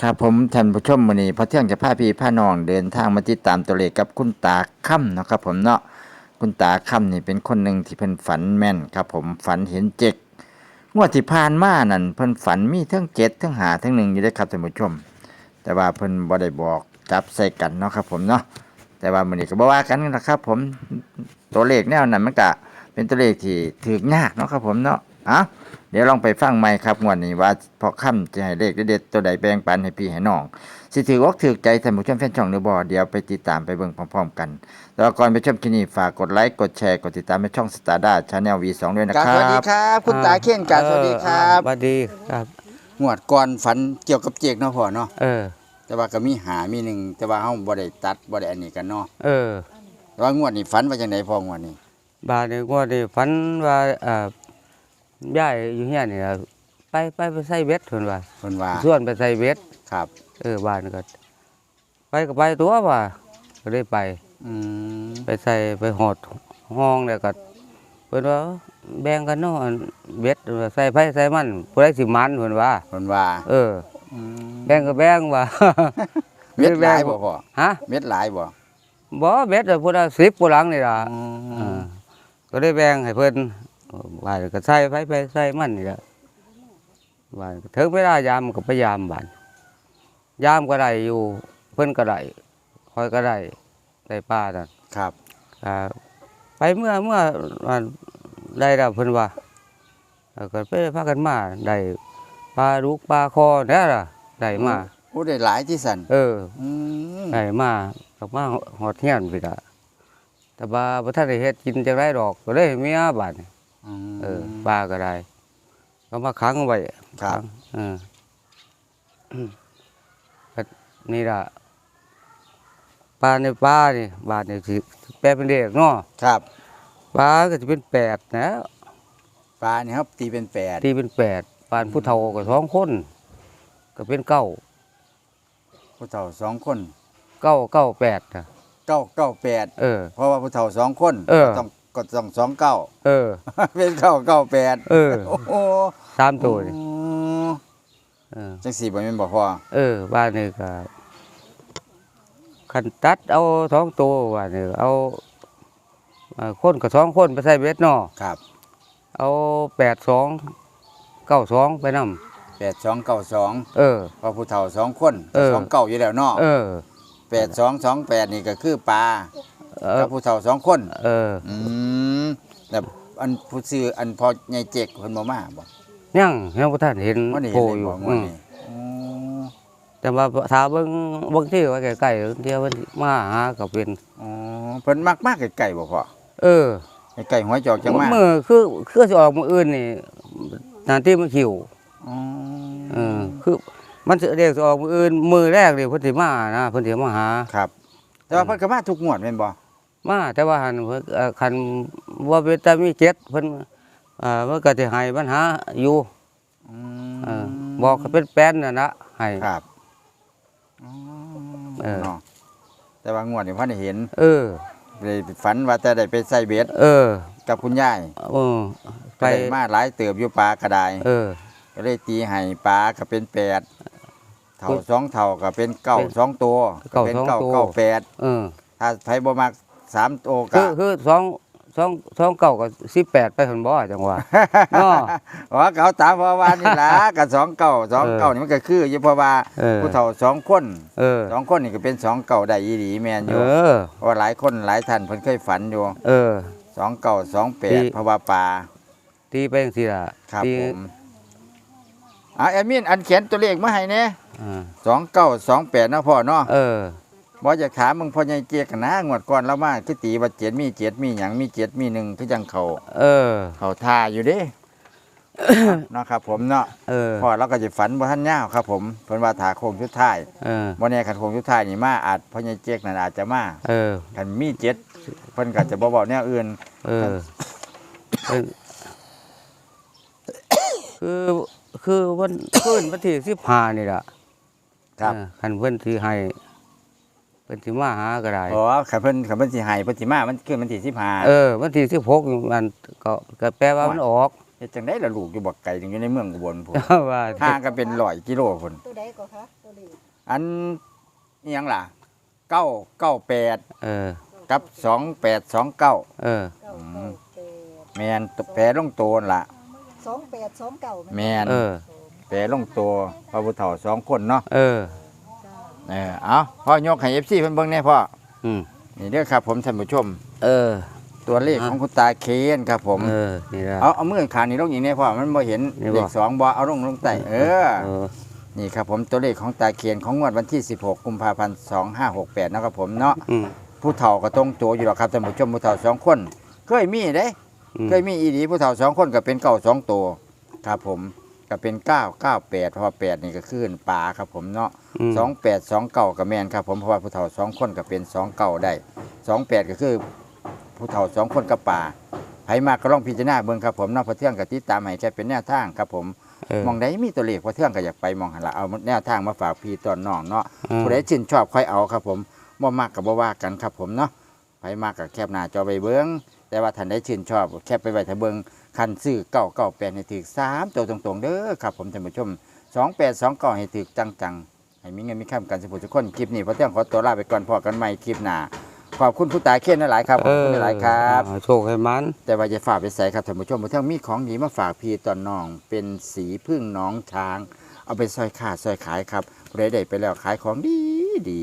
ครับผมท่านผู้ชมมื้อนี้พอเที่ยงจะพาพี่พาน้องเดินทางมาติดตามตัวเลขกับคุณตาค่ำเนาะครับผมเนาะคุณตาค่ำนี่เป็นคนหนึ่งที่เพิ่นฝันแม่นครับ ผมฝันเห็นเจ็กงวดที่ผ่านมานั่นเพิ่นฝันมีทั้งเจ็ดทั้งหาทั้งหนึ่งอยู่เด้อครับท่านผู้ชม แต่ว่าเพิ่นบ่ได้บอกจับใส่กันเนาะครับ ผมเนาะแต่ว่ามื้อนี้ก็บ่ว่ากันนะครับ ผมตัวเลขแนวนั้นมันก็เป็นตัวเลขที่ถือยากเนาะครับผมเนาะ อ้าเดี๋ยวลองไปฟังใหม่ครับงวดนี้ว่าพอค่ำจะให้เลขเด็ดๆตัวใดแบ่งปันให้พี่ให้น้องสิถืออกถือใจท่านผู้ชมแฟนช่องหรือบ่เดี๋ยวไปติดตามไปเบิ่งพร้อมๆกันแล้วก่อนไปชมคลิปนี้ฝากกดไลค์กดแชร์กดติดตามในช่องสตาร์ด้าชาแนล V2 ด้วยนะกราบคสวัสดีรับ ครับ คุณตาเข่นกราบสวัสดีครับสวัสดีครับ งวดก่อนฝันเกี่ยวกับเจกเนาะพ่อเนาะเออ แต่ว่าก็มีหามีหนึ่งแต่ว่าเฮาบ่ได้ตัดบ่ได้อันนี้กันเนาะเออ แต่ว่างวดนี้ฝันว่าจังไดพ่องวดนี้บาดนี้ก็ได้ฝันว่าเอ่อ ย่ายอยู่เฮียนี่ล่ะไปไปไปใส่เบ็ดเพิ่นว่าเพิ่นว่าส่วนไปใส่เบ็ด ครับ เออบ้านก็ ไปก็ไปตัวว่าก็ได้ไป อืมไปใส่ไปหอดห้องแล้วก็เพิ่นว่าแบ่งกันเนาะอันเบ็ดว่าใส่ไผใส่มันผู้ใดสิมันเพิ่นว่า เพิ่นว่าเออ อืมแบ่งก็แบ่งว่า เม็ดหลายบ่พ่อฮะเม็ดหลายบ่บ่เบ็ดพุ่นน่ะ10ผู้หลังนี่ล่ะอือ่มาก็ได้แบ่งให้เพิ่น ว่าก็ใส่ไปไปใส่มันนี่แหละว่าถึงเวลายามก็พยายามบานยามก็ได้อยู่เพิ่นก็ได้คอยก็ได้ได้ป้านั่นครับอ่าไปเมื่อเมื่อวันได้แล้วเพิ่นว่าแล้วก็ไปพากันมาได้ปลาลูกปลาคอแน่ล่ะได้มาโอ้ได้หลายที่สั่นเอออืมได้มากับมาหอดเฮียนพี่ละแต่ว่าบ่ทันได้เฮ็ดกินจังไดดอกก็เลยให้เมียบาดนี้ม เออปลาก็ได้ก็มาขังไว้ครับขังเอออืมก็นี่ล่ะปลาในปลานี่บาทนี่สิแปลเป็นเลขเนาะครับปลาก็จะเป็นแปดนะปลานี่ครับ ตีเป็นแปดตีเป็นแปดปานผู้เฒ่าก็สองคน ก็เป็นเก้าผู้เฒ่าสองคนเก้าเก้าแปดนะเก้าเก้าแปดเออเพราะว่าผู้เฒ่าสองคนเออก็ต้อง ก็ต้องสองเก้าเออ เป็นเก้าเก้าแปดเออ โอ้โหสามตัวนี่อ๋อเออ จังสี่บ่แม่นบ่พอเออบ้านนี่ก็ขันตัดเอาท้องตัวว่านี่เอาเอ่อคนกับสองคนไปใส่เบ็ดเนาะครับเอาแปดสองเก้าสองไปนำแปดสองเก้าสองเออ พอผู้เฒ่าสองคนเออ สองเก้าอยู่แล้วเนาะเออ แปดสองสองแปดนี่ก็คือปลาเออ กับผู้เฒ่าสองคนเอออืมแต่อันผู้ซื้ออันพอใหญ่เจ๊กเพิ่นบ่มาบ่ยังยังบ่ทันเห็นบ่ได้โผเห็นล่เลยอยู่บ่อืมื้อมนี้อ๋อแต่ว่าถ้าเบิ่งเบิ่งที่ไว้ใกล้ๆเดี๋ยวมันมาหาก็เป็นอ๋อเพิ่นมักมากไกลๆบ่พอเออไกลๆหัวจอกจังมามือคือคือสิออกมื้ออื่นนี่นานที่มันคิวอ๋อเออคือมันสิเรียกสิออกมื้ออื่นมือแรกนี่เพิ่นสิมานะเพิ่นสิมาหาครับ แต่ว่าเพิ่นก็มาทุกงวดแม่นบ่ มาแต่ว่าหันเพิ่นเอ่อคันว่าเป็นแต่มีเจ็ดเพิ่นเอ่อมันก็สิให้ปัญหาอยู่อืเออมบอกเขาเป็นแป้นน่ะนะให้ครับอ๋อเออเนาะแต่ว่างวดนี่พ่อได้เห็น เออเลยฝันว่าจะได้ไปใส่เบ็ดเออ กับคุณยายเออไปก็ได้มาหลายเติบอยู่ปลากระไดเออ ก็เลยตีให้ปลาก็เป็นแปดเท่าคือสองเท่าก็เป็นเก้าเป็นสองตัวเก้าเป็นสองเก้าตัวเก้าแปดเออถ้าไผบ่มัก สามตัวคืก็อคือสองสองสองเก้ากับ18ไปเพิ่นบ่จังหว่าเนาะอ๋อเก่าตามเพราะว่านี่ล่ะกับสองเก้าสองเก้าเออนี่มันก็คืออยู่เพราะว่าเออผู้เฒ่าสองคนเออสองคนนี่ก็เป็นสองเก้าได้อีหลีแม่นอเอยู่อเพราะว่าหลายคนหลายท่านเพิ่นเคยฝันอยู่เออสองเก้าสองแปที่ดเพราะว่าปลาตีไปจังซี่ล่ะครับตีผมอะแอดมินอันเขียนตัวเลขมาให้แน่อ่าสองเก้าสองแปดนะพ่อเนาะเออ บอจะถามมึงพ่อใหญ่เจียกันนะงวดก่อนแล้วมาคือตีว่าเจ็ดมีเจ็ดมีหยังมีเจ็ดมีหนึ่งคือจังเขาเออ เขาทาอยู่เด้เนาะครับ ผมเนาะเออพ่อเราก็จะฝันบ่ทันยาวครับ ผมเพิ่นว่าถาโค้งชุดท้ายเออ บ่แน่คันโค้งชุดท้ายนี่มาอาจพ่อใหญ่เจียกนั่นอาจจะมาเออ คันมีเจ็ดเพิ่นก็จะบ่บอกแนวอื่นเออเออ คือคือวัน คืนวันที่สิบห้านี่ล่ะครับ เออคันเพิ่นสิให้เพิ่นสิมาหาก็ได้เพราะว่าคันเพิ่นคันเพิ่นสิให้เพิ่นสิมามันคือมันที่15เออวันที่สิบหกมันก็ก็แปลว่ามันออกแฮ็ดจังได๋ล่ะลูกอยู่บักไก่อยู่ในเมืองอุบลพุ่นว่าห่างกันเป็น100กิโลพุ่นตัวใดก็คะตัวเลขอันอิหยังล่ะ998เออ กับ2829เออ เก้าอืเก้ามแปดแม่นแปลลงตัวนั่นล่ะ สองแปดสองเก้าแม่นเออ แปลลงตัวพระพุทธเฒ่าสองคนเนาะเออจ้า เออเอาพ่อยกให้ FC เพิ่นเบิ่งแน่พ่ออืมนี่เด้อครับ ผมท่านผู้ชม เออ ตัวเลขของคุณตาเคนครับผม เออ นี่ละ เอาเอามือขางนี่ลงอย่างนี้พ่อมันบ่เห็นนี่บ่ เลขสองบ่เอาลงลงใต้เออ เออ นี่ครับผมตัวเลขของตาเคียนของงวดวันที่ 16 กุมภาพันธ์ 2568นะครับผมเนาะอืมผู้เฒ่าก็ตรงตัวอยู่หรอกครับท่านผู้ชมผู้เฒ่าสองคน เคยมีเด้ อืมเคยมีอีดีผู้เฒ่าสองคนก็เป็นเก้าสองตัวครับผม ก็เป็นเก้าเก้าแปดเพราะว่าแปดนี่ก็ขึ้นป่าครับผมเนาะมสองแปดสองเก้าก็แม่นครับผมเพราะว่าผู้เฒ่าสองคนก็เป็นสองเก้าได้สองแปดก็คือผู้เฒ่าสองคนกับป่าไผมากก็ลองพิจารณาเบิ่งครับผมเนาะเพอเที่ยงกับติดตามให้ใช้เป็นแนวทางครับผม เออ มองได้มีตัวเลขพอเที่ยงก็อยากไปมองหันละเอาแนวทางมาฝากพี่ตอนน้องเนาะอืม ผู้ใดชื่นชอบค่อยเอาครับผมบ่มากกับบ่ว่ากันครับผมเนาะไผมากกับแคบหน้าจอไปเบิ้งแต่ว่าท่านได้ชื่นชอบแคบไปไว้ถ้าเบิ้ง คันซื้อเก้าเก้าแปดให้ถึกสามตัวตรงๆเด้อครับผมท่านผู้ชมสองแปดสองเก้าให้ถึกจังๆ ให้มีเงินมีคำกันสุขทุกคนคลิปนี้พอเที่ยงขอตัวลาไปก่อนพอกันใหม่คลิปหน้าขอบคุณผู้ตายเขียนหลายๆครับขอบคุณหลายๆครับเออโชคให้มัน แต่ว่าจะฝากไปใส่ครับท่านผู้ชมเพราะทั้งมีของดีมาฝากพี่ตอนน้องเป็นสีพึ่งน้องช้าง เอาไปซอยขาดซอยขายครับผู้ใดได้ไปแล้วขายของดีดี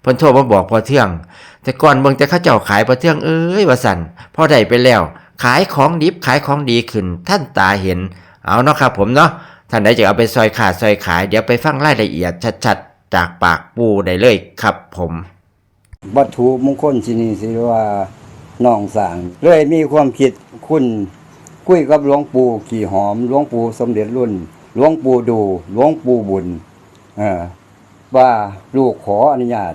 เพิ่นโทรมาบอกพอเที่ยง แต่ก่อนเบิ่งแต่เข้าเจ้าขายพอเที่ยงเอ้ยว่าสันพอได้ไปแล้ว ขายของดิบขายของดีขึ้น ท่านตาเห็น เอาเนาะครับผมเนาะท่านใดจะเอาไปซอยขาดซอยขาย เดี๋ยวไปฟังรายละเอียดชัดๆ จากปากปูได้เลยครับผมวัตถุมงคลที่นี่สิว่าน้องสางเลยมีความคิดคุณคุยกับหลวงปู่ขี่หอมหลวงปู่สมเด็จรุ่นหลวงปู่ดูหลวงปู่บุญเออว่าลูกขออนุญาต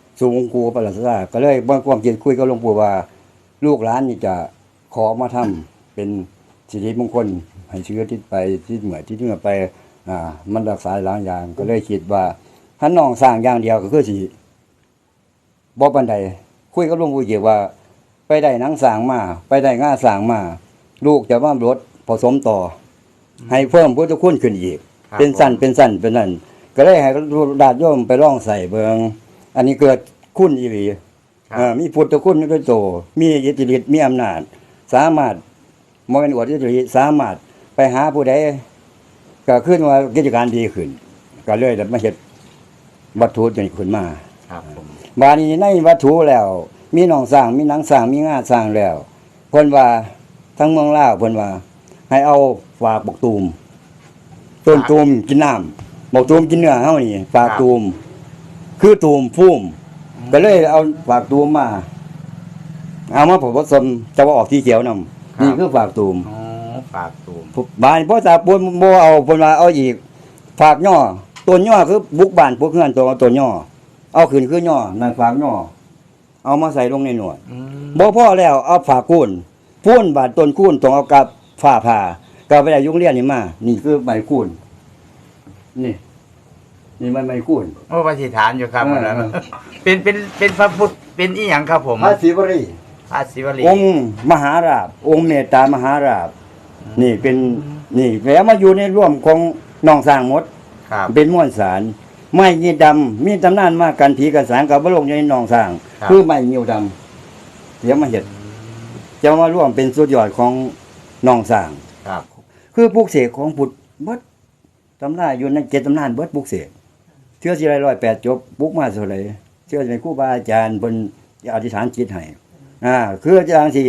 สูงกูประหลาดซาก็เลยบ่ความคิดคุยกับหลวงปู่ว่า ลูกหลานนี่จะขอมาทำเป็นสิริมงคลให้เชื้อที่ไปที่เหมือนที่เหนือไปอ่ามันรักษาหลายอย่าง ก็เลยคิดว่าถ้าน้องสร้างอย่างเดียวก็คือสิบ่ปานใดคุยกับหลวงปู่เกี่ยวว่า ไปได้หนังสร้างมา ไปได้ง่าสร้างมา ลูกจะว่ารถผสมต่ออให้เพิ่มพุทธคุณขึ้นอีกครับเป็นสั้นเป็นสั้นเป็นนั่นก็เลยให้ดาดโยมไปลองใส่เบิง อันนี้เกิดคุณอีหลีครับเอ่อมีพุทธคุณด้วยโต มีอิทธิฤทธิ์มีอำนาจ สามารถมเป็นอวดอิทธิฤทธิ์สามารถไปหาผู้ใดก็ขึ้นว่ากิจการดีขึ้น ก็เลยได้มาเฮ็ดวัตถุจนขึ้นมา ครับผมบาดนี้ในวัตถุแล้ว มีหนองสร้างมีหนังสร้างมีงาสร้างแล้วเพิ่นว่าทั้งเมืองลาวเพิ่นว่า ให้เอาฝากบกตูมต้นตูมกินน้ำบกตูมกินเนื้อเฮานี่ฝากตูม คือตูมฟุ้มก็เลยเอาฝากตูมมา เอามาผสมจะว่าออกที่เขียวนํนี่คือฝากตูมอ๋อฝากตูมบานพ่อตาปูนบ่เอาเพิ่นว่าเอาอีกฝากย่อต้นย่อคือบุกบ้านพวกเฮือนตัวต้นย่อเอาขึ้นคือย่อนั่นฝากย่อเอามาใส่ลงในหน่วยบ่พอแล้วเอาฝากคูนพูนบาดต้นคูนต้องเอากับฝ้าผ่าก็ไปได้ยุงเรียนนี่มา นี่คือใบคูนนี่ นี่มันใบคูนโอ้ปฏิฐานอยู่ครับเออวันนั้นเป็นเป็นเป็นพระพุทธเป็นอีหยังครับผมพระศิวรีพระศิวลีองค์มหาราบ องค์เมตตามหาราบ นี่เป็นนี่แล้วมาอยู่ในร่วมของน้องสร้างหมดครับ เป็นม้วนสารไม้ยีดำมีตำนานมากกันผีกันสารกับบลงอยู่ในหนองสร้าง ครับ คือไม้เงียวดำเดี๋ยวมาเห็ดจะมาร่วมเป็นสุดยอดของหนองสร้าง ครับ คือพวกเสกของพุทธเบิดตำราอยู่ในเจ็ดตำนานเบิดบุกเสก เชื่อสิไรร้อยแปดจบบุกมาเท่าไหร่เชื่อในครูบาอาจารย์เพิ่นอธิษฐานจิตให้อ่าคืออาจารย์ที่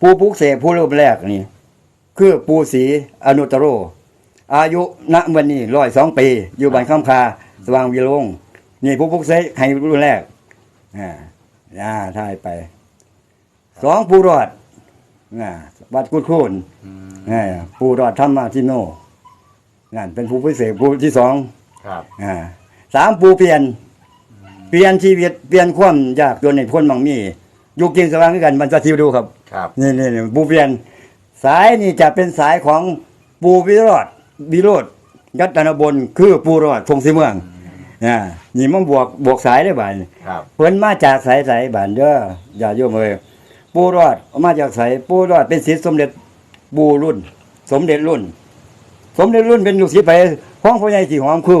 ผู้บุกเสกผู้รูปแรกนี่คือปูศรีอนุตตโร อายุณวันนี้ร้อยสองปี อยู่บ้านคำคาสว่างวิโรงนี่ผู้พุกเสกให้รุ่นแรกอ่าอ่าถ่ายไปสองปูรอดอ่าวัดกุดคูนอ่าปูรอดธรรมาทิโนนั่นเป็นผู้พิเศษผู้ที่สองครับอ่า สามปูเปลี่ยน เปลี่ยนชีวิตเปลี่ยนความยากจนในพ้นบางมีอยู่กินสว่างด้วยกันมันจะทิวดูครับครับนี่นี่นี่ปูเปลี่ยน สายนี่จะเป็นสายของปูวิโรธวิโรธยัตนบนคือปูรอดทงสีเมืองอ่านี่มันบวกบวกสายได้บ่ายครับเพิ่นมาจากสายสายบานเด้ออย่าโยมเอ้ยปูรอดมาจากสายปูรอดเป็นศิษย์สมเด็จปูรุ่น สมเด็จรุ่น สมเด็จรุ่นเป็นลูกศิษย์ไปห้องพ่อใหญ่สีหอมคือ